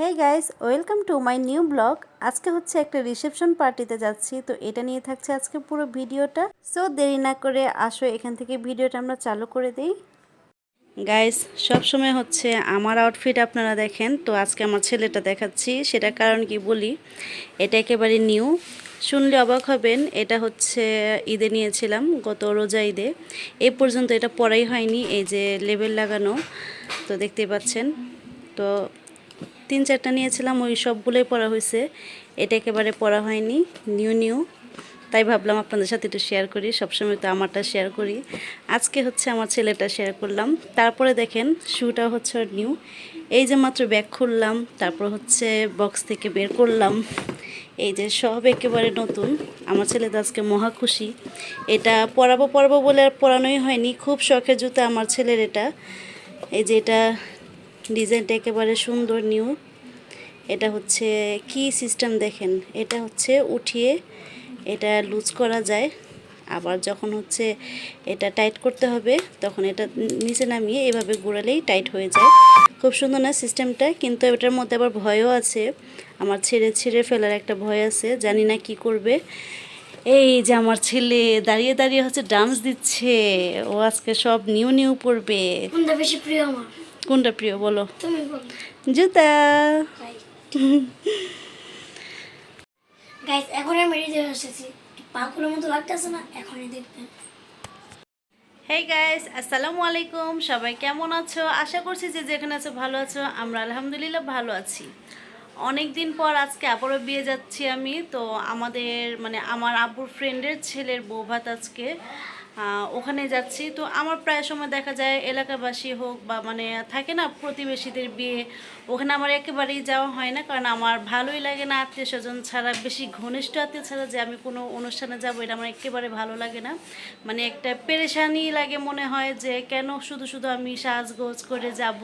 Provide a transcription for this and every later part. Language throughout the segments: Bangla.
Hey guys welcome to my new blog আজকে হচ্ছে একটা রিসেপশন পার্টিতে যাচ্ছি, তো এটা নিয়ে থাকছে আজকে পুরো ভিডিওটা। সো দেরি না করে আসো, এখান থেকে ভিডিওটা আমরা চালু করে দিই। গাইস সবসময় হচ্ছে আমার আউটফিট আপনারা দেখেন, তো আজকে আমার ছেলেটা দেখাচ্ছি সেটা কারণ কি বলি? এটা একেবারে নিউ শুনলে অবাক হবেন, এটা হচ্ছে ঈদে নিয়েছিলাম, গত রোজা ঈদে। এ পর্যন্ত এটা পরাই হয়নি, এই যে লেবেল লাগানো, তো দেখতেই পাচ্ছেন। তো তিন চারটা নিয়েছিলাম, ওই সবগুলোই পড়া হয়েছে। এটা একেবারে পড়া হয়নি, নিউ নিউ। তাই ভাবলাম আপনাদের সাথে একটু শেয়ার করি, সবসময় তো আমারটা শেয়ার করি। আজকে হচ্ছে আমার ছেলেটা শেয়ার করলাম। তারপরে দেখেন শুটা হচ্ছে নিউ এই যে মাত্র ব্যাগ খুললাম, তারপর হচ্ছে বক্স থেকে বের করলাম। এই যে সব একেবারে নতুন। আমার ছেলে তো আজকে মহা খুশি। এটা পরাবো পরাবো বলে আর পরানোই হয়নি। খুব শখের জুতো আমার ছেলের এটা। এই যে এটা ডিজাইনটা একেবারে সুন্দর নিউ। এটা হচ্ছে কি সিস্টেম দেখেন? এটা হচ্ছে উঠিয়ে এটা লুজ করা যায়। আবার যখন হচ্ছে এটা টাইট করতে হবে, তখন এটা নিচে নামিয়ে এভাবে ঘোরালেই টাইট হয়ে যায়। খুব সুন্দর না সিস্টেমটা? কিন্তু এটার মধ্যে আবার ভয়ও আছে। আমার ছেড়ে ছেড়ে ফেলার একটা ভয় আছে, জানি না কি করবে। এই যে আমার ছেলে দাঁড়িয়ে দাঁড়িয়ে হচ্ছে ডান্স দিচ্ছে। ও আজকে সব নিউ নিউ পড়বে বেশি প্রিয় আমার? কোনটা প্রিয় বলো? জুতা। গাইস এখন আমি রেডি হয়ে এসেছি। পাগুলোর মতো লাগতেছে না এখনই দেখবেন হেই গাইস আসসালামু আলাইকুম। সবাই কেমন আছো? আশা করছি যে যেখানে আছো ভালো আছো। আমরা আলহামদুলিল্লাহ ভালো আছি। অনেক দিন পর আজকে আবারও বিয়ে যাচ্ছি আমি। তো আমাদের মানে আমার আব্বুর ফ্রেন্ডের ছেলের বৌভাত আজকে। ওখানে যাচ্ছি। তো আমার প্রায় সময় দেখা যায় এলাকাবাসী হোক বা মানে থাকে না, প্রতিবেশীদের বিয়ে ওখানে আমার একেবারেই যাওয়া হয় না, কারণ আমার ভালোই লাগে না আত্মীয় স্বজন ছাড়া, বেশি ঘনিষ্ঠ আত্মীয় ছাড়া যে আমি কোনো অনুষ্ঠানে যাব এটা আমার একেবারে ভালো লাগে না। মানে একটা পেরেশানি লাগে মনে হয় যে কেন শুধু শুধু আমি সাজগোজ করে যাব,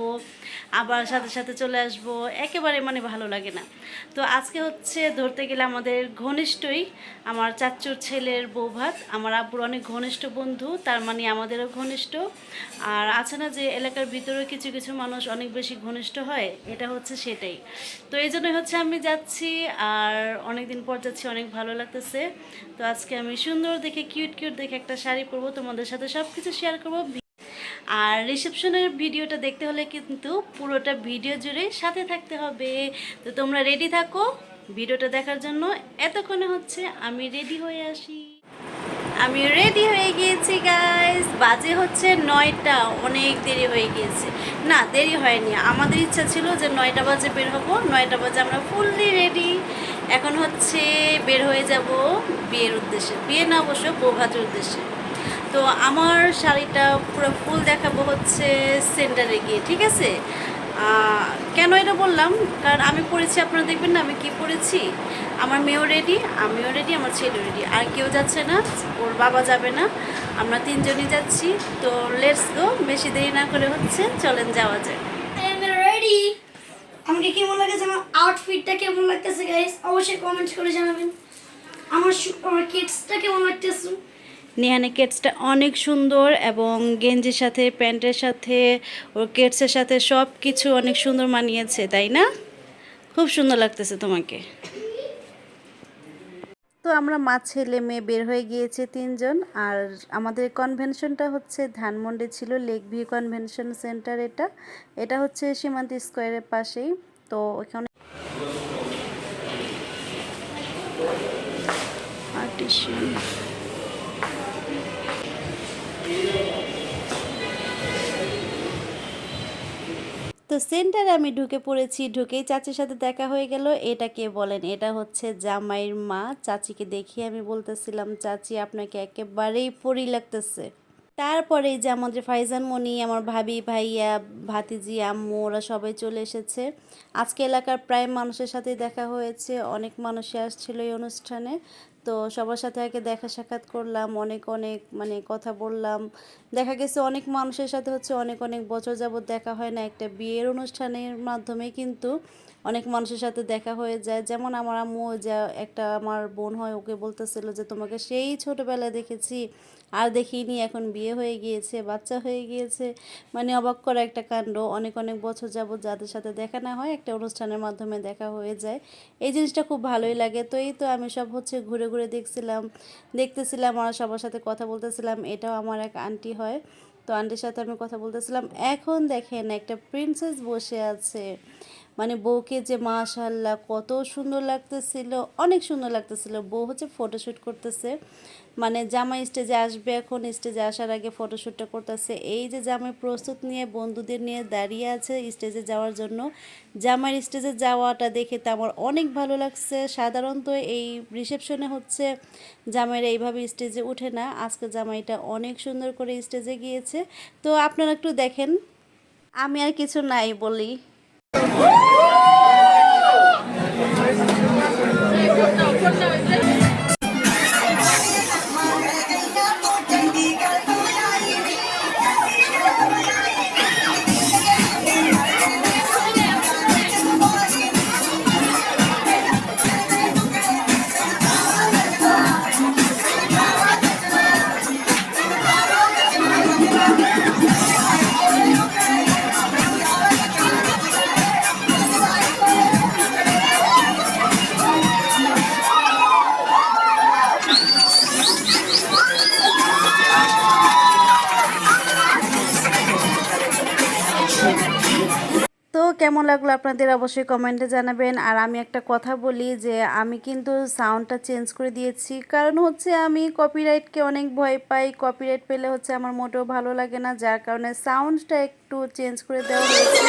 আবার সাথে সাথে চলে আসব, একেবারে মানে ভালো লাগে না। তো আজকে হচ্ছে ধরতে গেলে আমাদের ঘনিষ্ঠই আমার চাচুর ছেলের বৌভাত আমার আব্বুর অনেক ঘনিষ্ঠ বন্ধু, তার মানে আমাদেরও ঘনিষ্ঠ। আর আছে না যে এলাকার ভিতরেও কিছু কিছু মানুষ অনেক বেশি ঘনিষ্ঠ হয় এটা হচ্ছে সেটাই। তো এই জন্যই হচ্ছে আমি যাচ্ছি আর অনেক দিন পর যাচ্ছি, অনেক ভালো লাগতেছে। তো আজকে আমি সুন্দর দেখে কিউট কিউট দেখে একটা শাড়ি পরবো, তোমাদের সাথে সব কিছু শেয়ার করব। আর রিসেপশনের ভিডিওটা দেখতে হলে কিন্তু পুরোটা ভিডিও জুড়ে সাথে থাকতে হবে। তো তোমরা রেডি থাকো ভিডিওটা দেখার জন্য। এতক্ষণে হচ্ছে আমি রেডি হয়ে আসি। আমি রেডি হয়ে গিয়েছি গাইস বাজে হচ্ছে নয়টা, অনেক দেরি হয়ে গিয়েছে। না, দেরি হয়নি। আমাদের ইচ্ছা ছিল যে নয়টা বাজে বের হব, নয়টা বাজে আমরা ফুললি রেডি এখন হচ্ছে বের হয়ে যাব বিয়ের উদ্দেশ্যে। বিয়ে না অবশ্য, বৌভাতের উদ্দেশ্যে। তো আমার শাড়িটা পুরো ফুল দেখাবো হচ্ছে সেন্টারে গিয়ে, ঠিক আছে? কেন এটা বললাম? কারণ আমি পড়েছি আপনারা দেখবেন না আমি কি পড়েছি আমার মেয়েও রেডি আমিও রেডি আমার ছেলেও রেডি আর কেউ যাচ্ছে না ওর বাবা যাবে না। আমরা তিনজনই যাচ্ছি তো লেটস গো বেশি দেরি না করে হচ্ছে চলেন যাওয়া যায় আই রেডি আমাকে কেমন লাগতেছে আমার আউটফিটটা কেমন লাগতেছে গাইস অবশ্যই কমেন্ট করে জানাবেন। আমার আমার কিডসটা কেমন লাগতেছে? নেহানে কেটসটা অনেক সুন্দর এবং গেঞ্জির সাথে প্যান্টের সাথে ওর কেটসের সাথে সব কিছু অনেক সুন্দর মানিয়েছে তাই না? খুব সুন্দর লাগতেছে তোমাকে। তো আমরা মা ছেলে মেয়ে বের হয়ে গিয়েছে তিনজন। আর আমাদের কনভেনশনটা হচ্ছে ধানমন্ডে ছিল লেক ভিউ কনভেনশন সেন্টার এটা। এটা হচ্ছে সীমান্ত স্কোয়ারের পাশেই। তো ওখানে আর্টিশিয়ান তো সেন্টারে আমি ঢুকে পড়েছি, ঢুকেই চাচির সাথে দেখা হয়ে গেল। এটা কে বলেন? এটা হচ্ছে জামাইয়ের মা। চাচিকে দেখিয়ে আমি বলতেছিলাম, চাচি, আপনাকে একেবারেই পরি লাগতেছে। তারপরে যে আমাদের ফাইজান মনি আমার ভাবি, ভাইয়া, ভাতিজি, আম্মু, ওরা সবাই চলে এসেছে। আজকে এলাকার প্রায় মানুষের সাথে দেখা হয়েছে। অনেক মানুষই আসছিল এই অনুষ্ঠানে। তো সবার সাথে আগে দেখা সাক্ষাৎ করলাম, অনেক অনেক মানে কথা বললাম। দেখা গেছে অনেক মানুষের সাথে হচ্ছে অনেক অনেক বছর যাবৎ দেখা হয় না। একটা বিয়ের অনুষ্ঠানের মাধ্যমে কিন্তু অনেক মানুষের সাথে দেখা হয়ে যায়। যেমন আমার আম্মু যা একটা আমার বোন হয়, ওকে বলতেছিল যে, তোমাকে সেই ছোটোবেলায় দেখেছি, আর দেখিনি, এখন বিয়ে হয়ে গিয়েছে, বাচ্চা হয়ে গিয়েছে। মানে অবাক করা একটা কাণ্ড। অনেক অনেক বছর যাবৎ যাদের সাথে দেখা না হয়, একটা অনুষ্ঠানের মাধ্যমে দেখা হয়ে যায়। এই জিনিসটা খুব ভালোই লাগে। তো এই তো আমি সব হচ্ছে ঘুরে ঘুরে দেখছিলাম। দেখতেছিলাম আর সবার সাথে কথা বলতেছিলাম। এটাও আমার এক আন্টি হয়। তো আন্টির সাথে আমি কথা বলতেছিলাম। এখন দেখেন একটা প্রিন্সেস বসে আছে। মানে বউকে যে মাশাল্লাহ কত সুন্দর লাগতেছিল, অনেক সুন্দর লাগতেছিল। বউ হচ্ছে ফটোশ্যুট করতেছে। মানে জামাই স্টেজে আসবে এখন স্টেজে আসার আগে ফটোশ্যুটটা করতেছে। এই যে জামাই প্রস্তুত নিয়ে, বন্ধুদের নিয়ে দাঁড়িয়ে আছে স্টেজে যাওয়ার জন্য। জামাইয়ের স্টেজে যাওয়াটা দেখে তো আমার অনেক ভালো লাগছে। সাধারণত এই রিসেপশনে হচ্ছে জামাইরা এইভাবে স্টেজে উঠে না। আজকে জামাইটা অনেক সুন্দর করে স্টেজে গিয়েছে। তো আপনারা একটু দেখেন। আমি আর কিছু নাই বলি। কেমন লাগল আপনাদের অবশ্যই কমেন্টে জানাবেন। আর আমি একটা কথা বলি যে, আমি কিন্তু সাউন্ডটা চেঞ্জ করে দিয়েছি। কারণ হচ্ছে আমি কপিরাইটকে অনেক ভয় পাই। কপিরাইট পেলে হচ্ছে আমার মোটেও ভালো লাগে না। যার কারণে সাউন্ডটা একটু চেঞ্জ করে দেওয়া হয়েছে।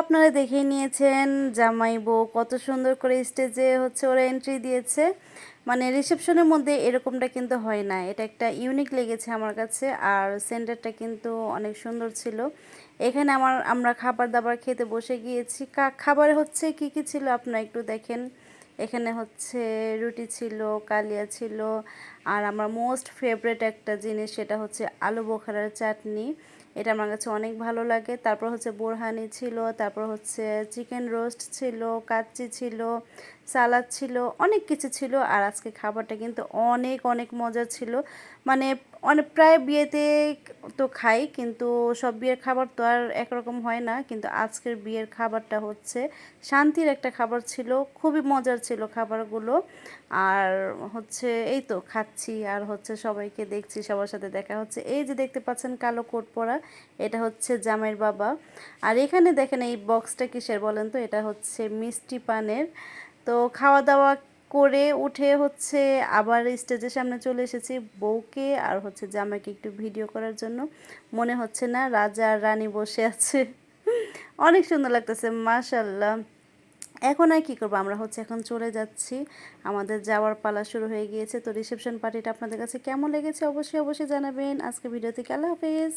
আপনারা দেখেই নিয়েছেন জামাই বউ, কত সুন্দর করে স্টেজে হচ্ছে ওরা এন্ট্রি দিয়েছে। মানে রিসেপশনের মধ্যে এরকমটা কিন্তু হয় না। এটা একটা ইউনিক লেগেছে আমার কাছে আর সেন্টারটা কিন্তু অনেক সুন্দর ছিল। এখানে আমার, আমরা খাবার দাবার খেতে বসে গিয়েছি। খাবার হচ্ছে কি কি ছিল আপনারা একটু দেখেন। এখানে হচ্ছে রুটি ছিল, কালিয়া ছিল আর আমার মোস্ট ফেভারেট একটা জিনিস সেটা হচ্ছে আলু বোখারার চাটনি। এটা আমার কাছে অনেক ভালো লাগে। তারপর হচ্ছে বোরহানি ছিল, তারপর হচ্ছে চিকেন রোস্ট ছিল, কাচ্চি ছিল, সালাদ ছিল, অনেক কিছু ছিল। আর আজকে খাবারটা কিন্তু অনেক অনেক মজা ছিল। মানে অনেক প্রায় বিয়েতে তো খাই, কিন্তু সব বিয়ের খাবার তো আর একরকম হয় না। কিন্তু আজকের বিয়ের খাবারটা হচ্ছে শান্তির একটা খাবার ছিল, খুবই মজার ছিল খাবারগুলো। আর হচ্ছে এই তো খাচ্ছি, আর হচ্ছে সবাইকে দেখছি, সবার সাথে দেখা হচ্ছে। এই যে দেখতে পাচ্ছেন কালো কোট পরা, এটা হচ্ছে জামাইয়ের বাবা। আর এখানে দেখেন এই বক্সটা কিসের বলেন তো? এটা হচ্ছে মিষ্টি পানের। তো খাওয়া দাওয়া করে উঠে হচ্ছে আবার স্টেজের সামনে চলে এসেছি বউকে, আর হচ্ছে জামাকে একটু ভিডিও করার জন্য। মনে হচ্ছে না রাজা আর রানী বসে আছে। অনেক সুন্দর লাগতেছে মাশাল্লাহ এখন আর কী করব? আমরা হচ্ছে এখন চলে যাচ্ছি। আমাদের যাওয়ার পালা শুরু হয়ে গিয়েছে। তো রিসেপশন পার্টিটা আপনাদের কাছে কেমন লেগেছে অবশ্যই অবশ্যই জানাবেন। আজকে ভিডিও থেকে আল্লাহ হাফেজ।